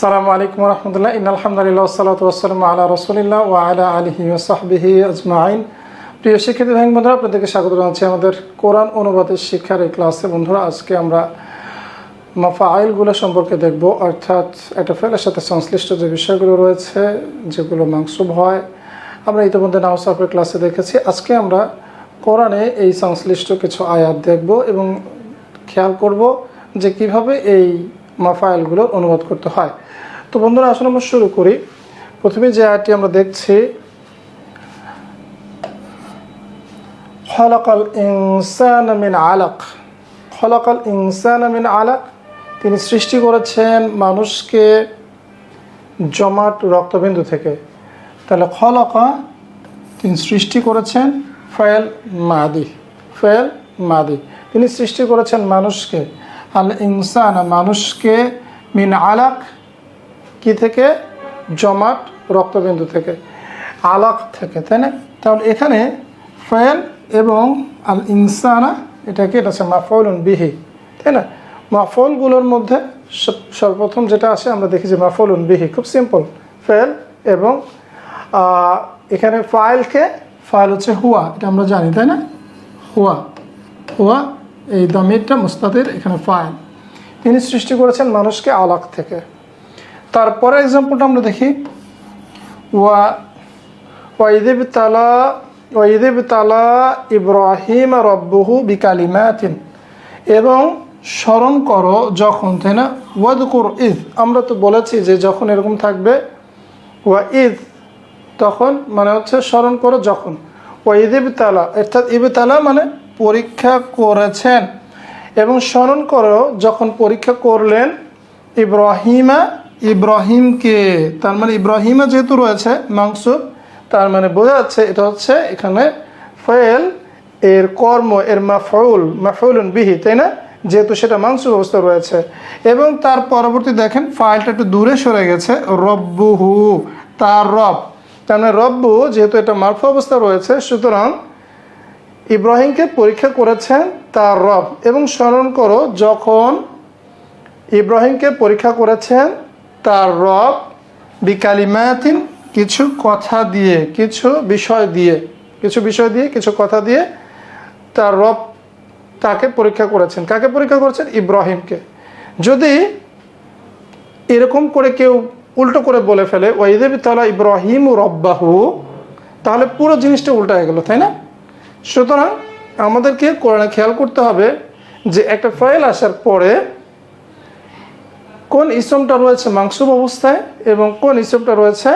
সালামু আলাইকুম রহমতুল্লাহ। ইন আলহামদুলিল্লাহ সালাত ওয়াসালাম আলা রসুলিল্লাহ ও আলা আলহি ওসাহবিহি আজমাইন। প্রিয় শিক্ষার্থী ভাই, বন্ধুরা, আপনাদেরকে স্বাগত জানাচ্ছি আমাদের কোরআন অনুবাদের শিক্ষার এই ক্লাসে। বন্ধুরা, আজকে আমরা মাফাইলগুলো সম্পর্কে দেখব। অর্থাৎ একটা ফেলের সাথে সংশ্লিষ্ট যে বিষয়গুলো রয়েছে, যেগুলো মাংসুব হয়, আমরা ইতিমধ্যে নাওসাফের ক্লাসে দেখেছি। আজকে আমরা কোরআনে এই সংশ্লিষ্ট কিছু আয়াত দেখব এবং খেয়াল করব যে কীভাবে এই মাফাইলগুলোর অনুবাদ করতে হয়। তো বন্ধুরা আসলে আমরা শুরু করি। প্রথমে যে আয়াতটি আমরা দেখছি, খলাকাল ইনসান মিন আলাক। খলাকাল ইনসান মিন আলাক, তিনি সৃষ্টি করেছেন মানুষকে জমাট রক্তবিন্দু থেকে। তাহলে খলকা তিনি সৃষ্টি করেছেন ফয়েল মাদি ফয়েল মাদি। তিনি সৃষ্টি করেছেন মানুষকে। আল ইনসান, মানুষকে মিন আলাক কি থেকে? জমাট রক্তবিন্দু থেকে। আলাক থেকে, তাই না? তাহলে এখানে ফয়েল এবং আল ইনসানা, এটাকে এটা হচ্ছে মাফউলুন বিহি, তাই না? মাফলগুলোর মধ্যে সর্বপ্রথম যেটা আসে, আমরা দেখি যে মাফলুন বিহি, খুব সিম্পল। ফেল এবং এখানে ফাইলকে, ফাইল হচ্ছে হুয়া, এটা আমরা জানি, তাই না? হুয়া হুয়া, এই দমিরটা মুস্তাদের এখানে ফাইল। তিনি সৃষ্টি করেছেন মানুষকে আলাক থেকে। তারপরে এক্সাম্পলটা আমরা দেখি। ওয়া ওয়াইদেব তালা ওয়াইদেব তালা ইব্রাহিম রব্বহু বিকালিমাতিন। এবং স্মরণ করো যখন, তাই না? ওয়াদ ওয়াদকুর ঈদ আমরা তো বলেছি যে যখন এরকম থাকবে, ওয়া ঈদ তখন মানে হচ্ছে স্মরণ করো যখন। ওয়া তালা, অর্থাৎ ইব তালা মানে পরীক্ষা করেছেন। এবং স্মরণ করো যখন পরীক্ষা করলেন ইব্রাহিমা ইব্রাহিমকে, তার মানে ইব্রাহিমা যেহেতু রয়েছে মাংসুব তার মানে বোঝা যাচ্ছে এটা হচ্ছে এখানে ফয়েল এর কর্ম, এর মাফউল, মাফউলুন বিহি, তাই না? যেহেতু সেটা মাংস অবস্থা রয়েছে। এবং তার পরবর্তী দেখেন, ফাইলটা একটু দূরে সরে গেছে, রব্বুহু, তার রব। তার মানে রব্বু, যেহেতু এটা মারফু অবস্থা রয়েছে, সুতরাং ইব্রাহিমকে পরীক্ষা করেছেন তার রব। এবং স্মরণ করো, যখন ইব্রাহিমকে পরীক্ষা করেছেন তার রব বিকালিমাতিন কিছু কথা দিয়ে, কিছু বিষয় দিয়ে, কিছু বিষয় দিয়ে, কিছু কথা দিয়ে তার রব তাকে পরীক্ষা করেছেন। কাকে পরীক্ষা করেছেন? ইব্রাহিমকে। যদি এরকম করে কেউ উল্টো করে বলে ফেলে, ওয়াইদেবী তালা ইব্রাহিম রব্বাহু তাহলে পুরো জিনিসটা উল্টা হয়ে গেল, তাই না? সুতরাং আমাদেরকে কোরআনে খেয়াল করতে হবে যে একটা ফাইল আসার পরে কোন ইসমটা রয়েছে মাংসুব অবস্থায় এবং কোন ইসমটা রয়েছে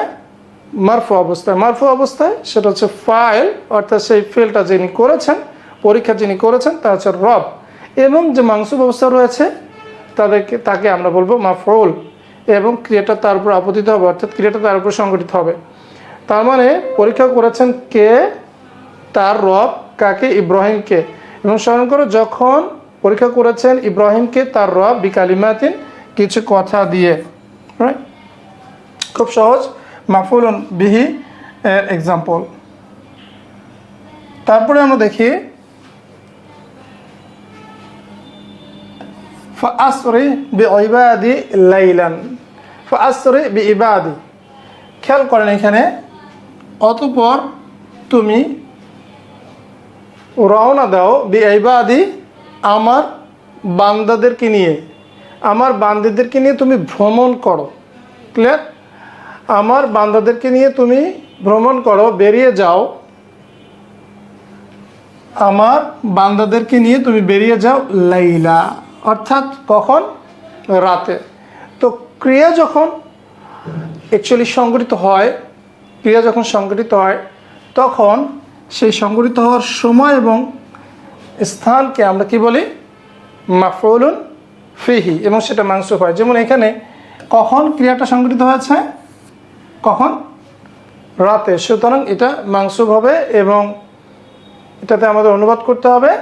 মারফু অবস্থায়? মারফু অবস্থায় সেটা হচ্ছে ফাইল, অর্থাৎ সেই ফেলটা যিনি করেছেন, পরীক্ষা যিনি করেছেন, তা হচ্ছে রব। এবং যে মাংসুব অবস্থা রয়েছে, তাদেরকে, তাকে আমরা বলব মাফউল। এবং ক্রিয়াটা তার উপর আপতিত হবে, অর্থাৎ ক্রিয়াটা তার উপর সংগঠিত হবে। তার মানে পরীক্ষা করেছেন কে? তার রব, কাকে? ইব্রাহিমকে। এবং স্মরণ করো, যখন পরীক্ষা করেছেন ইব্রাহিমকে, তার রব বিকালিমাতিন কিছু কথা দিয়ে, right? খুব সহজ। মাফুলন বিহি এর এক্সাম্পল তারপরে আমরা দেখি ফাসরি বি ইবাদি লাইলান ফাসরি বি ইবাদি খেয়াল করেন এখানে, অতপর তুমি রওনা দাও বি ইবাদি আমার বান্দাদেরকে নিয়ে। আমার বান্দাদেরকে নিয়ে তুমি ভ্রমণ করো। ক্লিয়ার আমার বান্দাদেরকে নিয়ে তুমি ভ্রমণ করো, বেরিয়ে যাও। আমার বান্দাদেরকে নিয়ে তুমি বেরিয়ে যাও লাইলা, অর্থাৎ কখন? রাতে। তো ক্রিয়া যখন অ্যাকচুয়ালি সংগঠিত হয়, ক্রিয়া যখন সংগঠিত হয়, তখন সেই সংগঠিত হওয়ার সময় এবং স্থানকে আমরা কি বলি? মাফরুলুন ফিহি, এবং সেটা মাংস হয়। যেমন এখানে, কখন ক্রিয়াটা সংগঠিত হয়েছে? কখন? রাতে। সুতরাং এটা মাংস হবে এবং এটাতে আমাদের অনুবাদ করতে হবে,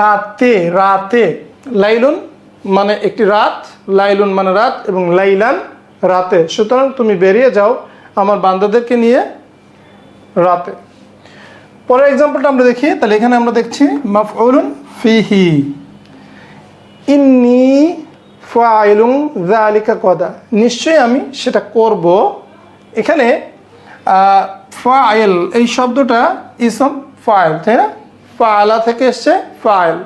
রাতে রাতে, লাইলুন মানে একটি রাত, লাইলুন মানে রাত এবং লাইলান রাতে। সুতরাং তুমি বেরিয়ে যাও আমার বান্দাদেরকে নিয়ে রাতে। পরের এক্সাম্পলটা আমরা দেখি। তাহলে এখানে আমরা দেখছি, মাফউলুন ফিহি। ইন্নি ফাইলুং জালিকা কদা নিশ্চয়ই আমি সেটা করব। এখানে ফাইল, এই শব্দটা ইসম ফাইল, তাই না? ফালা থেকে এসছে ফাইল।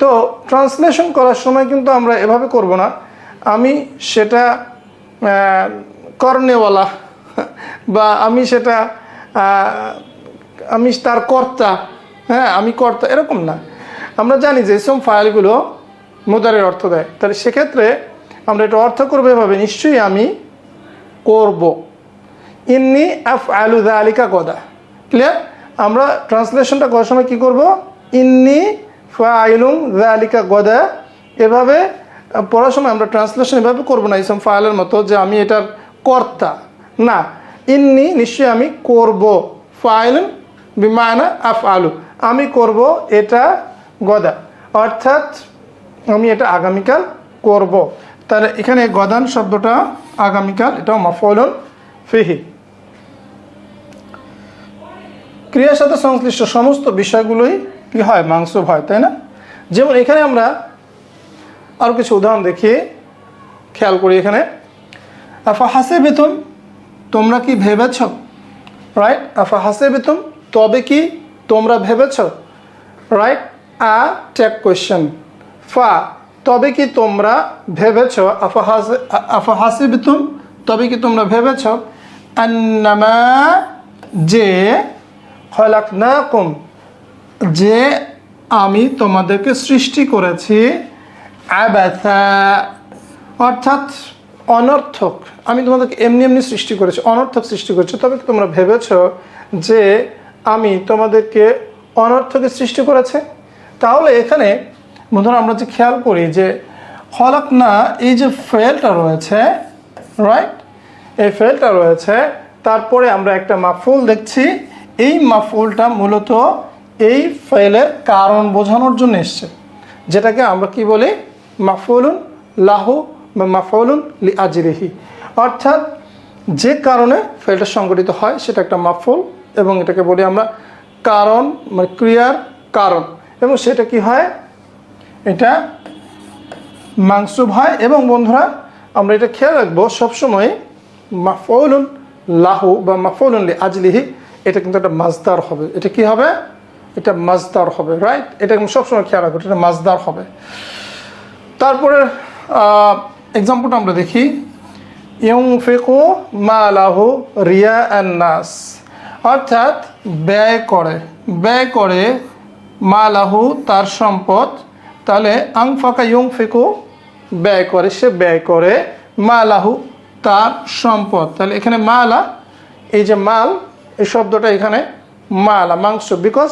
তো ট্রান্সলেশন করার সময় কিন্তু আমরা এভাবে করব না। আমি সেটা করনেওয়ালা, বা আমি সেটা আমি তার কর্তা হ্যাঁ আমি কর্তা, এরকম না। আমরা জানি যে এসব ফাইলগুলো মুদারের অর্থ দেয়। তাহলে সেক্ষেত্রে আমরা এটা অর্থ করব এভাবে, নিশ্চয়ই আমি করব। ইন্নি আফ আলু আলিকা গদা ক্লিয়ার আমরা ট্রান্সলেশনটা করার সময় কী করব? ইন্নি ফাইলুং আলিকা গদা এভাবে পড়ার সময় আমরা ট্রান্সলেশন এভাবে করব না, ইসম ফাইলের মতো যে আমি এটার কর্তা। না, ইন্নি নিশ্চয়ই আমি করব। ফাইল বিমানা আফ আলু আমি করব এটা গদা। অর্থাৎ আমি এটা আগামীকাল করব। তাহলে এখানে গদান শব্দটা আগামীকাল, এটাও মফলন ফিহি। ক্রিয়ার সাথে সংশ্লিষ্ট সমস্ত বিষয়গুলোই কি হয়? মাংস হয়, তাই না? যেমন এখানে আমরা আরও কিছু উদাহরণ দেখি খেয়াল করি এখানে। আফা হাসে বেতন তোমরা কি ভেবেছ? রাইট আফা হাসে বেতন তবে কি তোমরা ভেবেছ? রাইট আ ট্যাক কোয়েশ্চেন ফা, তবে কি তোমরা ভেবেছ, আফা হাসে আফা হাসে বেতন তবে কি তোমরা ভেবেছ, আন্নামা যে খলাক না কম যে আমি তোমাদেরকে সৃষ্টি করেছি আবাথা অর্থাৎ অনর্থক, আমি তোমাদেরকে এমনি এমনি সৃষ্টি করেছি, অনর্থক সৃষ্টি করেছি, তবে কি তোমরা ভেবেছ যে আমি তোমাদেরকে অনর্থকে সৃষ্টি করেছে? তাহলে এখানে বন্ধুরা, আমরা যে খেয়াল করি যে হলাক না এই যে ফেলটা রয়েছে রাইট এই ফেলটা রয়েছে, তারপরে আমরা একটা মাফুল দেখছি। এই মাফুলটা মূলত এই ফেলের কারণ বোঝানোর জন্য এসছে। যেটাকে আমরা কি বলি? মাফুলুন লাহু বা মাফুলুন লি আজরিহি। অর্থাৎ যে কারণে ফেলটা সংগঠিত হয়, সেটা একটা মাফুল এবং এটাকে বলি আমরা কারণ মানে ক্রিয়ার কারণ। এবং সেটা কি হয়? এটা মাংসুব হয় এবং বন্ধুরা, আমরা এটা খেয়াল রাখব, সবসময় মাফৌলুন লাহু বা মাফৌলুন লি আজলিহি এটা কিন্তু একটা মাজদার হবে। এটা কি হবে? এটা মাজদার হবে রাইট এটা কিন্তু সবসময় খেয়াল রাখব, এটা মাজদার হবে। তারপরে এক্সাম্পলটা আমরা দেখি। ইয়ং ফেকু মা লাহু রিয়া নাস। অর্থাৎ ব্যয় করে ব্যয় করে মা লাহু তার সম্পদ তাহলে আং ফাঁকা ইয়ং ফেকু ব্যয় করে, সে ব্যয় করে মা লাহু তার সম্পদ। তাহলে এখানে মালা, এই যে মাল, এই শব্দটা এখানে মালা, মাংস বিকজ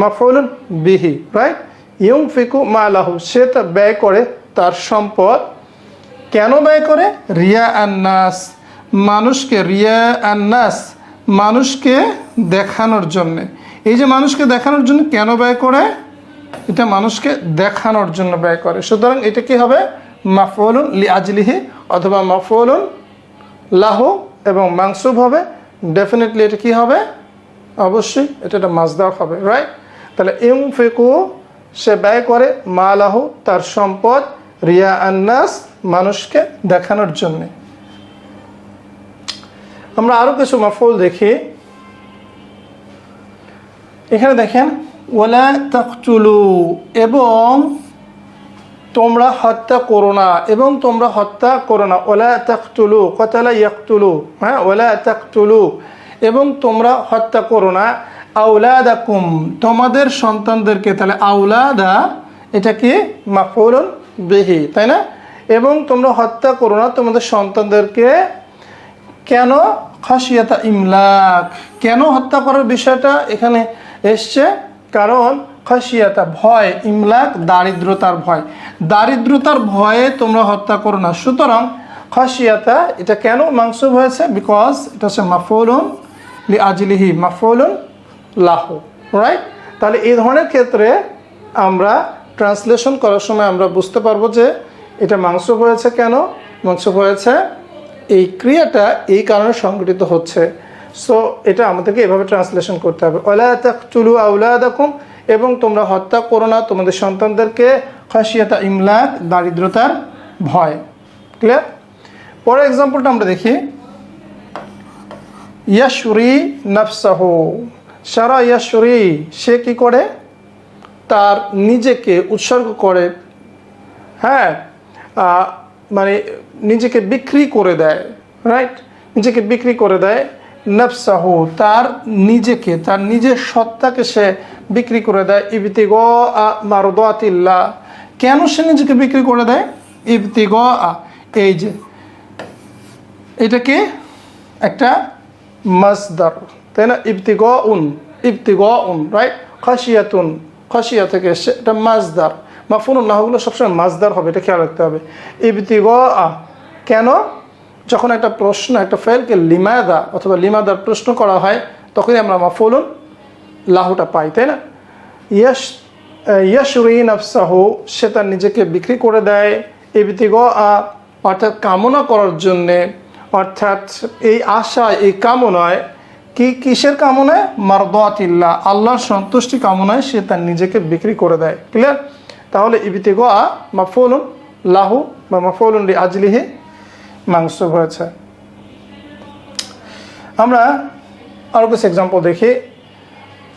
মাফলুন বিহি রাইট ইয়ং ফিকু মালাহু, সে তা ব্যয় করে তার সম্পদ। কেন ব্যয় করে? রিয়া আন্নাস, মানুষকে রিয়া আন্নাস, মানুষকে দেখানোর জন্যে। এই যে মানুষকে দেখানোর জন্য কেন ব্যয় করে? এটা মানুষকে দেখানোর জন্য ব্যয় করে। সুতরাং এটা কি হবে? মাফলুন লি আজলিহি অথবা মাফলুন লাহু এবং মাংসুব হবে। ডেফিনেটলি এটা কি হবে? অবশ্যই এটা একটা মাজদার হবে রাইট তাহলে ইম ফেকু সে ব্যয় করে মা লাহু তার সম্পদ, রিয়া আন্নাস, মানুষকে দেখানোর জন্যে। আমরা আরও কিছু মাফল দেখি। এখানে দেখেন ওলা তাকচুলু এবং তোমরা হত্যা করো না, এবং তোমরা হত্যা করো না। ওলা তাকতুলু কতালা ইয়াকতুলু হ্যাঁ? ওলা তাকতুলু, এবং তোমরা হত্যা করো না। আউলাদাকুম তোমাদের সন্তানদেরকে, তাহলে আউলাদা এটা কি? মাফুলুন বিহি, তাই না? এবং তোমরা হত্যা করো না তোমাদের সন্তানদেরকে। কেন? খাসিয়াতা ইমলাক। কেন হত্যা করার বিষয়টা এখানে এসছে? কারণ খাসিয়াতা, ভয়, ইমলাক, দারিদ্রতার ভয়। দারিদ্রতার ভয়ে তোমরা হত্যা করো না। সুতরাং খাসিয়াতা, এটা কেন মাংসুব হয়েছে? বিকজ এটা হচ্ছে মাফুলুন আজলিহি মাফুলুন লাহু রাইট তাহলে এই ধরনের ক্ষেত্রে আমরা ট্রান্সলেশন করার সময় আমরা বুঝতে পারব যে এটা মাংস হয়েছে কেন? মাংস হয়েছে এই ক্রিয়াটা এই কারণে সংঘটিত হচ্ছে। সো এটা আমাদেরকে এভাবে ট্রান্সলেশন করতে হবে। ওলা চুলু আউলাদাকুম এবং তোমরা হত্যা করো না, তোমাদের সন্তানদেরকে খাসিয়াতা, ইমলাক, দারিদ্রতার ভয়। ক্লিয়ার পরের এক্সাম্পলটা আমরা দেখি। ইয়াশুরি নফসাহ। সারা ইয়াশুরি, সে কি করে? তার নিজেকে উৎসর্গ করে। হ্যাঁ মানে নিজেকে বিক্রি করে দেয় রাইট নিজেকে বিক্রি করে দেয়। নফসাহু, তার নিজেকে, তার নিজের সত্তাকে সে বিক্রি করে দেয় ইবতিগ মারদাতিল্লাহ। কেন সে নিজেকে বিক্রি করে দেয়? ইবতিগ এই যে, এটাকে একটা মাসদার, তাই না? ইবতি গ উন ইবতি গ উন রাইট খাসিয়াতুন খাসিয়া থেকে এসছে এটা মাজদার মাফুনুল নাহগুলো সবসময় মাজদার হবে, এটা খেয়াল রাখতে হবে। ইবতিগ আ কেন? যখন একটা প্রশ্ন, একটা ফেলকে লিমাদা অথবা লিমাদার প্রশ্ন করা হয়, তখনই আমরা মাফুলুন, লাহুটা পাই, তাই না? ইয়াস ইয়াসুরিন আফসাহু সে তার নিজেকে বিক্রি করে দেয়। ইবতিগ আ অর্থাৎ কামনা করার জন্যে, অর্থাৎ এই আশা এই কামনায়, কি কিসের কামনায়? মারদাতিল্লাহ, আল্লাহর সন্তুষ্টি কামনায় সে তার নিজেকে বিক্রি করে দেয়। ক্লিয়ার? তাহলে ইবিতিগ আ মাফুলুন, লাহু বা মাফুলুন লি আজলিহি মাংস হয়েছে। আমরা আরও কিছু এক্সাম্পল দেখি।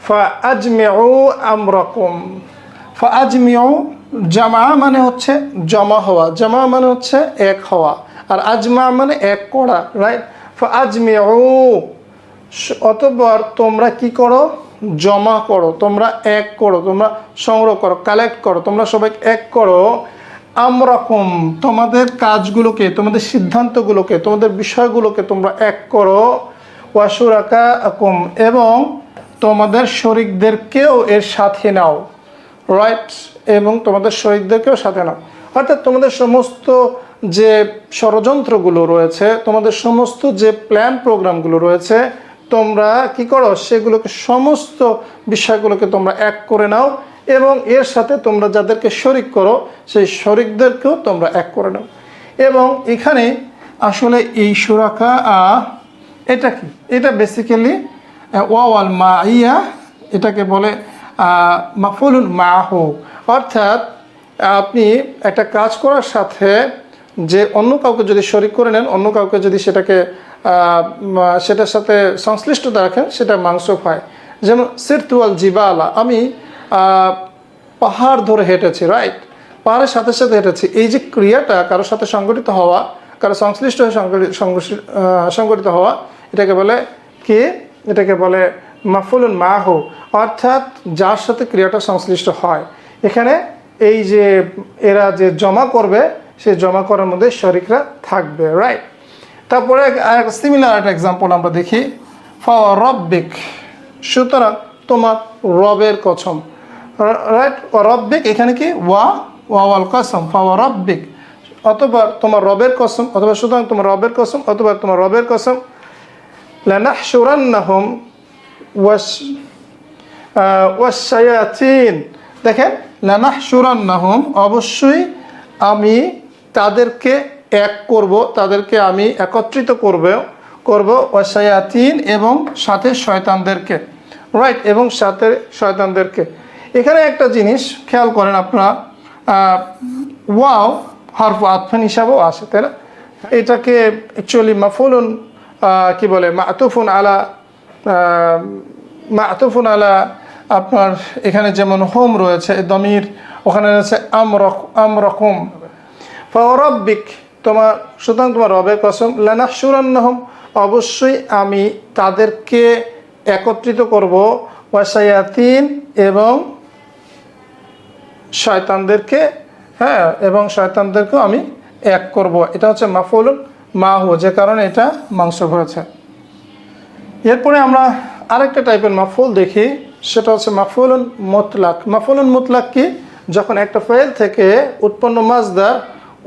ফাজমিউ আমরকম। ফাজমিউ জামা মানে হচ্ছে জমা হওয়া। জমা মানে হচ্ছে এক হওয়া। আর আজমা মানে এক করা রাইট ফাজমিউ অতঃপর তোমরা কি করো? জমা করো। তোমরা এক করো, তোমরা সংগ্রহ করো কালেক্ট করো। তোমরা সবাই এক করো। আমরকম, তোমাদের কাজগুলোকে, তোমাদের সিদ্ধান্তগুলোকে, তোমাদের বিষয়গুলোকে তোমরা এক করো। ওয়াসুরাকা আকম এবং তোমাদের শরিকদেরকেও এর সাথে নাও। রাইট এবং তোমাদের শরিকদেরকেও সাথে নাও। অর্থাৎ তোমাদের সমস্ত যে ষড়যন্ত্রগুলো রয়েছে, তোমাদের সমস্ত যে প্ল্যান প্রোগ্রামগুলো রয়েছে, তোমরা কি করো? সেগুলোকে সমস্ত বিষয়গুলোকে তোমরা এক করে নাও। এবং এর সাথে তোমরা যাদেরকে শরিক করো, সেই শরিকদেরকেও তোমরা এক করে নাও। এবং এখানে আসলে এই সুরাকা এটা কি? এটা বেসিক্যালি ওয়াল মা ইয়া এটাকে বলে মাফুলুন মাহু। অর্থাৎ, আপনি একটা কাজ করার সাথে যে অন্য কাউকে যদি শরিক করে নেন, অন্য কাউকে যদি সেটাকে সেটার সাথে সংশ্লিষ্টতা রাখেন, সেটা মাংস হয় যেমন সিরতুয়াল জিবালা। আমি পাহাড় ধরে হেঁটেছি রাইট পাহাড়ের সাথে সাথে হেঁটেছি। এই যে ক্রিয়াটা কারোর সাথে সংগঠিত হওয়া, কারও সংশ্লিষ্ট হয়ে সংগঠিত হওয়া, এটাকে বলে কি? এটাকে বলে মাফুলুন মাহু। অর্থাৎ যার সাথে ক্রিয়াটা সংশ্লিষ্ট হয়। এখানে এই যে এরা যে জমা করবে সেই জমা করার মধ্যে শরিকরা থাকবে রাইট তারপরে সিমিলার একটা এক্সাম্পল আমরা দেখি। ফ রব্বিক। সুতরাং তোমার রবের কসম। রাইট রব্বিক, এখানে কি? ওয়া ওয়াওয়াল কসম ফাওয়া রব্বিক। অথবা তোমার রবের কসম, অথবা সুতরাং তোমার রবের কসম, অথবা তোমার রবের কসম। লানাহশুরান্নাহুম ওয়াস ওয়াসায়াতিন দেখেন, লানাহশুরান্নাহুম, অবশ্যই আমি তাদেরকে এক করব, তাদেরকে আমি একত্রিত করব করব ওয়াসায়াতিন এবং সাথে শয়তানদেরকে। রাইট এবং সাথে শয়তানদেরকে। এখানে একটা জিনিস খেয়াল করেন আপনারা ওয়াও হারফ আতফান হিসাবেও আসে তাই না? এটাকে অ্যাকচুয়ালি মাফুলুন কি বলে, মাতুফুন আলা মাতুফুন আলা আপনার এখানে যেমন হোম রয়েছে, দমির, ওখানে রয়েছে আমরক, আমরকম। ফরব্বিক তোমার, সুতরাং তোমার রবের কসম লেনা সুরান্নহম অবশ্যই আমি তাদেরকে একত্রিত করব, ওয়াসায়াতিন এবং শয়তানদেরকে হ্যাঁ এবং শয়তানদেরকেও আমি এক করব। এটা হচ্ছে মাফুল মাহু যে কারণে এটা মাংস হয়েছে এরপরে আমরা আরেকটা টাইপের মাফুল দেখি, সেটা হচ্ছে মাফুলুন মোতলাক। মাফুলুন মোতলাক কি? যখন একটা ফেল থেকে উৎপন্ন মাজদার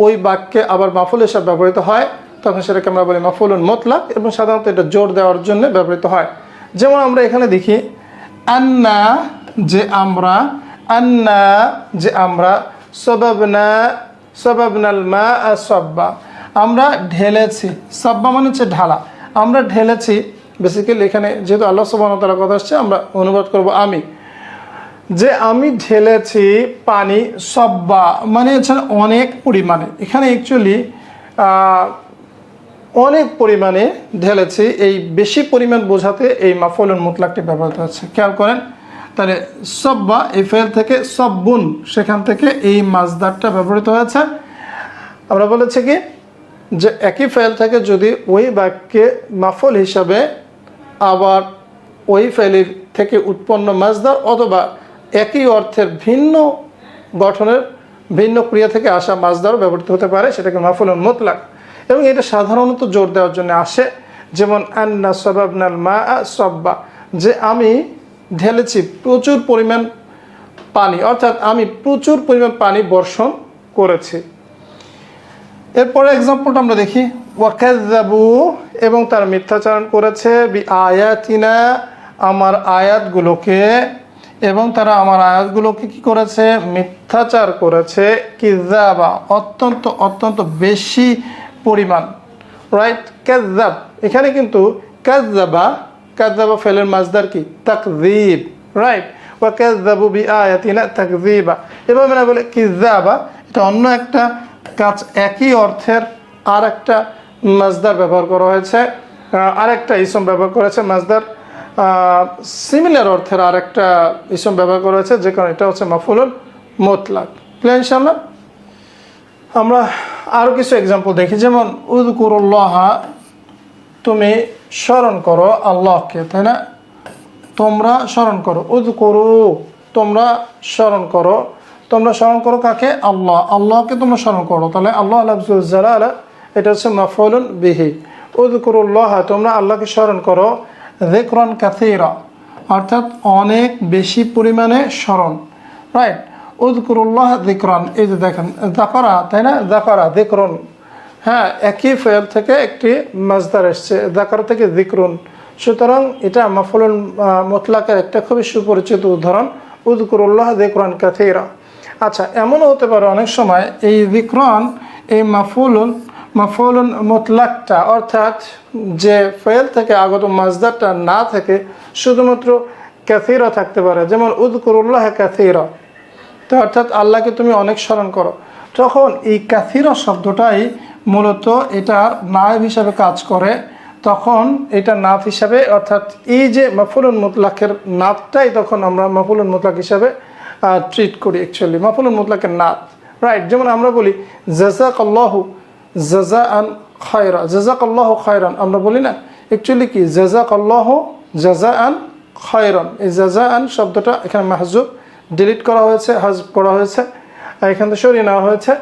ওই বাক্যে আবার মাফুল হিসাবে ব্যবহৃত হয়, তখন সেটাকে আমরা বলি মাফুলুন মোতলাক এবং সাধারণত এটা জোর দেওয়ার জন্য ব্যবহৃত হয়। যেমন আমরা এখানে দেখি, আন্না, যে আমরা আন্না যে আমরা সবাবনা, সবাবনাল মা সব্বা। আমরা ঢেলেছি। সব্বা মানে হচ্ছে ঢালা। আমরা ঢেলেছি বেসিক্যালি এখানে যেহেতু আল্লাহ সুবাহ তালা কথা আসছে, আমরা অনুবাদ করব আমি। যে আমি ঢেলেছি পানি সব্বা মানে হচ্ছে অনেক পরিমাণে। এখানে অ্যাকচুয়ালি অনেক পরিমাণে ঢেলেছি। এই বেশি পরিমাণ বোঝাতে এই মাফলুন মুতলাকটি ব্যবহৃত হচ্ছে। খেয়াল করেন তাহলে সব্বা, এই ফেল থেকে সব্বুন, সেখান থেকে এই মাজদারটা ব্যবহৃত হয়েছে। আমরা বলেছি কি, যে একই ফেল থেকে যদি ওই বাক্যে মাফল হিসাবে আবার ওই ফেলের থেকে উৎপন্ন মাজদার অথবা একই অর্থের ভিন্ন গঠনের ভিন্ন ক্রিয়া থেকে আসা মাজদারও ব্যবহৃত হতে পারে, সেটাকে মাফুলুন মুতলাক। এবং এটা সাধারণত জোর দেওয়ার জন্য আসে, যেমন আন্না সবাবনাল মা সব্বা, যে আমি ঢেলেছি, প্রচুর পরিমাণ পানি। অর্থাৎ আমি প্রচুর পরিমাণ পানি বর্ষণ করেছি। এরপরে এক্সাম্পলটা আমরা দেখি। ওয়াকাজাবু এবং তার মিথ্যাচারণ করেছে বি আয়াতিনা আমার আয়াতগুলোকে, এবং তারা আমার আয়াতগুলোকে কি করেছে? মিথ্যাচার করেছে কিজাবা অত্যন্ত অত্যন্ত বেশি পরিমাণ। রাইট কাজাব এখানে কিন্তু কাজাবা কাজাবা ফেলের মাজদার কি? তাকজিব রাইট ওয়া কাজাবু বি আয়াতিনা তাকজিবা এভাবে না বলে কিজাবা এটা অন্য একটা কাজ একই অর্থের আর একটা মাজদার ব্যবহার করা হয়েছে আরেকটা ইসম ব্যবহার করেছে মাজদার সিমিলার অর্থের আরেকটা ইসম ব্যবহার করা হয়েছে, যে কারণে এটা হচ্ছে মাফুলুল মোতলাক। ক্লিয়ার ইনশাল্লাহ আমরা আরও কিছু এক্সাম্পল দেখি, যেমন উদ উদকুরুল্লাহ তুমি স্মরণ করো আল্লাহকে, তাই না? তোমরা স্মরণ করো। উদ করু তোমরা স্মরণ করো। তোমরা স্মরণ করো কাকে? আল্লাহ। আল্লাহকে তোমরা স্মরণ করো। তাহলে আল্লাহ আল্লাহ এটা হচ্ছে মাফলুন বিহি। উদ করুল্লাহ তোমরা আল্লাহকে স্মরণ করো। দেখরন কাথিরা অর্থাৎ অনেক বেশি পরিমাণে স্মরণ। রাইট? উদকুরুল্লাহ দিকরন এই যে দেখেন দাকরা তাই না? দাকরা দিকরন হ্যাঁ একই ফেল থেকে একটি মাজদার এসছে। দাকার থেকে দিকরুন সুতরাং এটা মাফুলুল মোতলাকের একটা খুবই সুপরিচিত উদাহরণ। উদকুরুল্লাহ দিকরন কাথিরা আচ্ছা এমনও হতে পারে অনেক সময় এই দিকরন এই মাফুলুন মাফুলুন মোতলাকটা, অর্থাৎ যে ফেল থেকে আগত মাজদারটা না থেকে শুধুমাত্র ক্যাথিরা থাকতে পারে। যেমন উদকুরুল্লাহ ক্যাথিরা তো অর্থাৎ আল্লাহকে তুমি অনেক স্মরণ করো। তখন এই কাথিরা শব্দটাই মূলত এটা নায়ব হিসাবে কাজ করে, তখন এটা নাথ হিসাবে, অর্থাৎ এই যে মাফুলুন মুতলাকের নাথটাই তখন আমরা মাফুলুন মুতলাক হিসাবে ট্রিট করি অ্যাকচুয়ালি মাফুলুন মুতলাকের নাথ রাইট যেমন আমরা বলি জাজাক আল্লাহু জাজা আন খয়রা জাজাক আল্লাহ খয়রান আমরা বলি না অ্যাকচুয়ালি কি জাজাক আল্লাহ জাজা আন খয়রান এই জাজা আন শব্দটা এখানে মাহজুব ডিলিট করা হয়েছে হাজ করা হয়েছে এখান থেকে সরিয়ে নেওয়া হয়েছে।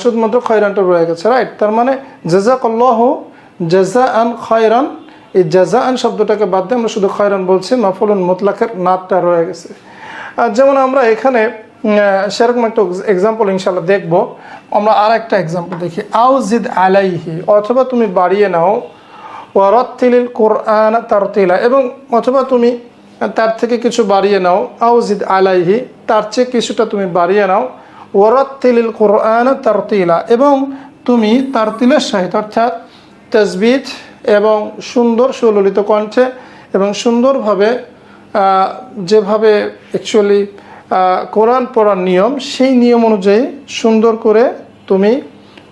শুধুমাত্র খয়রানটা রয়ে গেছে রাইট তার মানে জাজাক আল্লাহ জাজা আন খয়রান। এই জাজা আন শব্দটাকে বাদ দিয়ে আমরা শুধু খয়রান বলছি মাফুলুন মুতলাকের নাতটা রয়ে গেছে। আর যেমন আমরা এখানে সেরকম একটা এক্সাম্পল ইনশাল্লাহ দেখব। আমরা আর একটা এক্সাম্পল দেখি। আউজিদ আলাইহি, অথবা তুমি বাড়িয়ে নাও ওয়ারতিলিল কোরআন তারতিলা, এবং অথবা তুমি তার থেকে কিছু বাড়িয়ে নাও, আউজিদ আলাইহি, তার চেয়ে কিছুটা তুমি বাড়িয়ে নাও ওয়ারতিলিল কোরআন তারতিলা, এবং তুমি তারতিলের সাহিত্য অর্থাৎ তসবিদ এবং সুন্দর সুললিত কণ্ঠে এবং সুন্দরভাবে যেভাবে অ্যাকচুয়ালি কোরআন পড়ার নিয়ম, সেই নিয়ম অনুযায়ী সুন্দর করে তুমি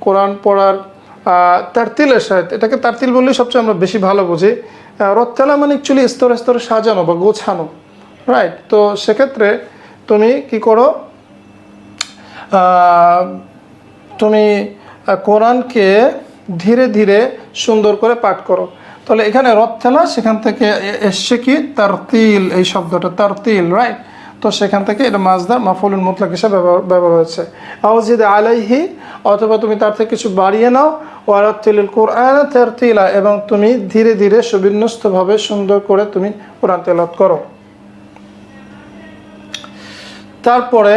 কোরআন পড়ার তারতিলের সাথে এটাকে তারতিল বললে সবচেয়ে আমরা বেশি ভালো বুঝি রত্তালা মানে অ্যাকচুয়ালি স্তরে স্তরে সাজানো বা গোছানো রাইট তো সেক্ষেত্রে তুমি কি করো? তুমি কোরআনকে ধীরে ধীরে সুন্দর করে পাঠ করো। তাহলে এখানে রথেলা সেখান থেকে এসছে কি? তারতিল, এই শব্দটা, তারতিল রাইট তো সেখান থেকে এটা মাজদার মাফুলুল মুতলাক হিসাবে ব্যবহার হয়েছে। আউজিদ আলাইহি, অথবা তুমি তার থেকে কিছু বাড়িয়ে নাও। ওয়ারাতিল কোরআন তারতিলা, এবং তুমি ধীরে ধীরে সুবিন্যস্তভাবে সুন্দর করে তুমি কোরআন তেলাত করো। তারপরে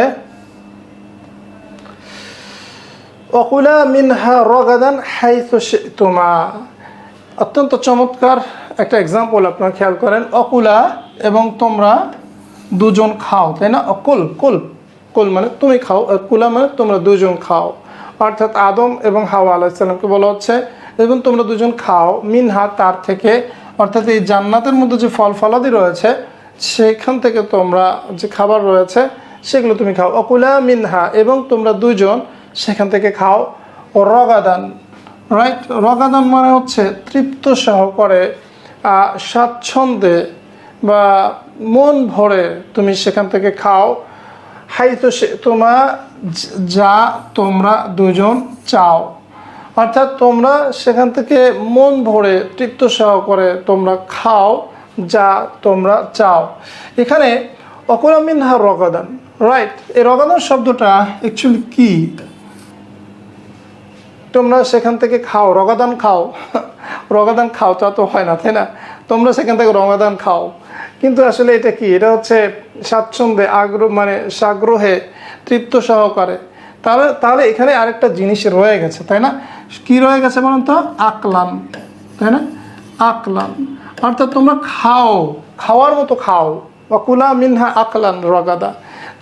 অকুলা মিনহা রগাদান তোমা অত্যন্ত চমৎকার একটা এক্সাম্পল আপনারা খেয়াল করেন। অকুলা এবং তোমরা দুজন খাও, তাই না? অকুল, কুল কুল মানে তুমি খাও কুলা মানে তোমরা দুজন খাও। অর্থাৎ আদম এবং হাওয়া আলাইসাল্লামকে বলা হচ্ছে, এবং তোমরা দুজন খাও। মিনহা তার থেকে, অর্থাৎ এই জান্নাতের মধ্যে যে ফল ফলাদি রয়েছে, সেখান থেকে তোমরা যে খাবার রয়েছে, সেগুলো তুমি খাও। অকুলা মিনহা এবং তোমরা দুজন সেখান থেকে খাও। ও রগাদান রাইট রগাদান মানে হচ্ছে তৃপ্ত সহকারে স্বাচ্ছন্দ্যে বা মন ভরে তুমি সেখান থেকে খাও। হাই তো সে তোমা যা তোমরা দুজন চাও। অর্থাৎ তোমরা সেখান থেকে মন ভরে, তৃপ্ত সহকারে তোমরা খাও যা তোমরা চাও। এখানে অকলামিনহা রগাদান রাইট এই রগাদান শব্দটা অ্যাকচুয়ালি কি? তোমরা সেখান থেকে খাও, রগাদান খাও। রগাদান খাও, তা তো হয় না, তাই না? তোমরা সেখান থেকে রগাদান খাও। কিন্তু আসলে এটা কি? এটা হচ্ছে স্বাচ্ছন্দ্যে আগ্রহ মানে সাগ্রহে তৃপ্ত সহকারে। তাহলে তাহলে এখানে আরেকটা জিনিস রয়ে গেছে, তাই না? কি রয়ে গেছে বলুন তো? আকলান, তাই না? আকলান। অর্থাৎ তোমরা খাও, খাওয়ার মতো খাও। বা কুলা মিনহা আকলান রগাদা।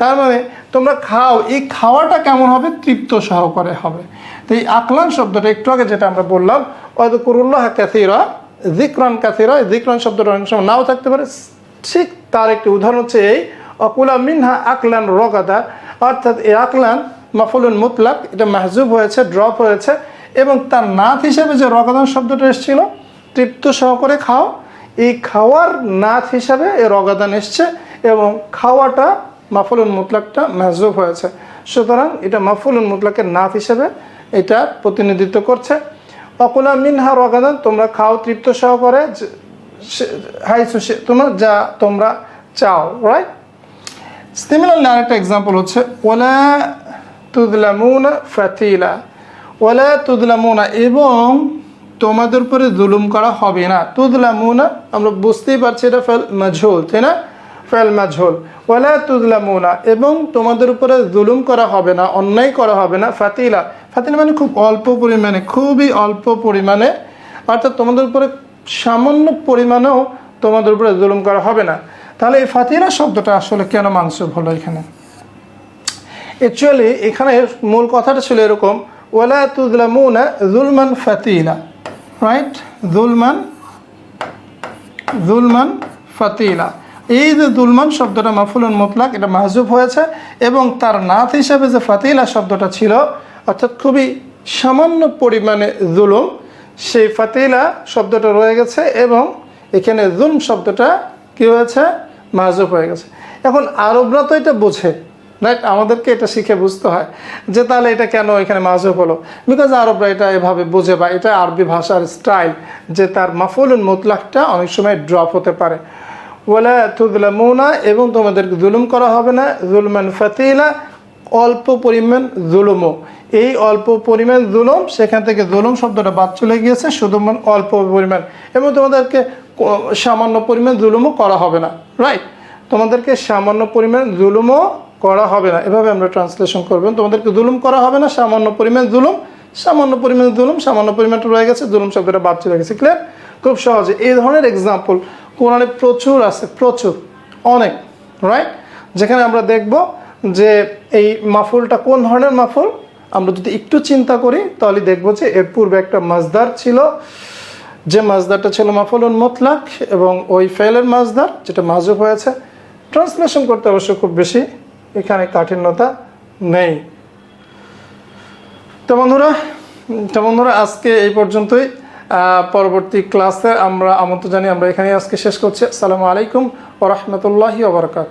তার মানে তোমরা খাও, এই খাওয়াটা কেমন হবে? তৃপ্ত সহকারে হবে। তো এই আকলান শব্দটা একটু আগে যেটা আমরা বললাম হয়তো কুরুল্লাহ ক্যাথিরা জিক্রান ক্যাথিরা জিক্রান শব্দটা অনেক সময় নাও থাকতে পারে। ঠিক তার একটি উদাহরণ হচ্ছে এই, অকুলা মিনহা আকলান রগাদা, অর্থাৎ এই আকলান মাফুলুন মুতলাক, এটা মাহজুব হয়েছে, ড্রপ হয়েছে, এবং তার নাথ হিসেবে যে রগাদান শব্দটা এসেছিল, তৃপ্ত সহকারে খাও। এই খাওয়ার নাথ হিসাবে এই রগাদান এসছে, এবং খাওয়াটা মাফুলুন মুতলাকটা মাহজুব হয়েছে। সুতরাং এটা মাফুলুন মুতলাকের নাথ হিসেবে এটা প্রতিনিধিত্ব করছে। অকুলা মিনহা রগাদান, তোমরা খাও, তৃপ্ত সহকারে হাই সুশে তোমরা যা তোমরা চাও রাইট সিমিলারলি আরেকটা এক্সাম্পল হচ্ছে ওলা তুদলামুনা ফাতিলা। ওলা তুদলামুনা, এবং তোমাদের উপরে জুলুম করা হবে না। তুদলামুনা, আমরা বুঝতেই পারছি এটা ফেল মাঝোল তাই না? ফেল মাঝোল ওলা তুদলামুনা এবং তোমাদের উপরে জুলুম করা হবে না, অন্যায় করা হবে না, ফাতিলা। ফাতিলা মানে খুব অল্প পরিমাণে, খুবই অল্প পরিমাণে। অর্থাৎ তোমাদের উপরে সামান্য পরিমাণেও তোমাদের উপরে জুলুম করা হবে না। তাহলে এই ফাতিলা শব্দটা আসলে কেন মাংসব হলো এখানে? অ্যাকচুয়ালি এখানে মূল কথাটা ছিল এরকম, ওয়ালা তুজলামুনা জুলমান ফাতিলা। রাইট জুলমান জুলমান ফাতিলা। এই যে দুলমান শব্দটা মাফুলুন মুতলাক, এটা মাহজুব হয়েছে এবং তার নাথ হিসাবে যে ফাতিলা শব্দটা ছিল, অর্থাৎ খুবই সামান্য পরিমাণে জুলুম, সেই ফাতিলা শব্দটা রয়ে গেছে এবং এখানে জুলম শব্দটা কী হয়েছে? মাহজুব হয়ে গেছে। এখন আরবরা তো এটা বোঝে রাইট আমাদেরকে এটা শিখে বুঝতে হয় যে তাহলে এটা কেন এখানে মাহজুব হলো? বিকজ আরবরা এটা এভাবে বোঝে বা এটা আরবি ভাষার স্টাইল যে তার মাফুলুন মুতলাকটা অনেক সময় ড্রপ হতে পারে। ওয়ালা তুদলামুনা এবং তোমাদেরকে জুলুম করা হবে না, জুলমান ফাতিলা, অল্প পরিমাণ জুলুমও। এই অল্প পরিমাণ জুলুম, সেখান থেকে জুলুম শব্দটা বাদ চলে গিয়েছে শুধুমাত্র অল্প পরিমাণ। এবং তোমাদেরকে সামান্য পরিমাণ জুলুমও করা হবে না রাইট তোমাদেরকে সামান্য পরিমাণ জুলুমও করা হবে না। এভাবে আমরা ট্রান্সলেশন করবেন তোমাদেরকে জুলুম করা হবে না, সামান্য পরিমাণ জুলুম, সামান্য পরিমাণ জুলুম, সামান্য পরিমাণটা রয়ে গেছে, জুলুম শব্দটা বাদ চলে গেছে। ক্লিয়ার খুব সহজে। এই ধরনের এক্সাম্পল কোরআনে প্রচুর আছে, প্রচুর, অনেক রাইট যেখানে আমরা দেখব যে এই মাফুলটা কোন ধরনের মাফুল? আমরা যদি একটু চিন্তা করি, তাহলে দেখব যে এর পূর্বে একটা মাজদার ছিল, যে মাজদারটা ছিল মাফুলুন মতলাক এবং ওই ফেলের মাজদার যেটা মাজুব হয়েছে। ট্রান্সলেশন করতে অবশ্য খুব বেশি এখানে কাঠিন্যতা নেই। তো বন্ধুরা তো বন্ধুরা, আজকে এই পর্যন্তই। পরবর্তী ক্লাসে আমরা আমন্ত্রণ জানিয়ে আমরা এখানে আজকে শেষ করছি। আসসালামু আলাইকুম ওরহমতুল্লাহি ওবরকাত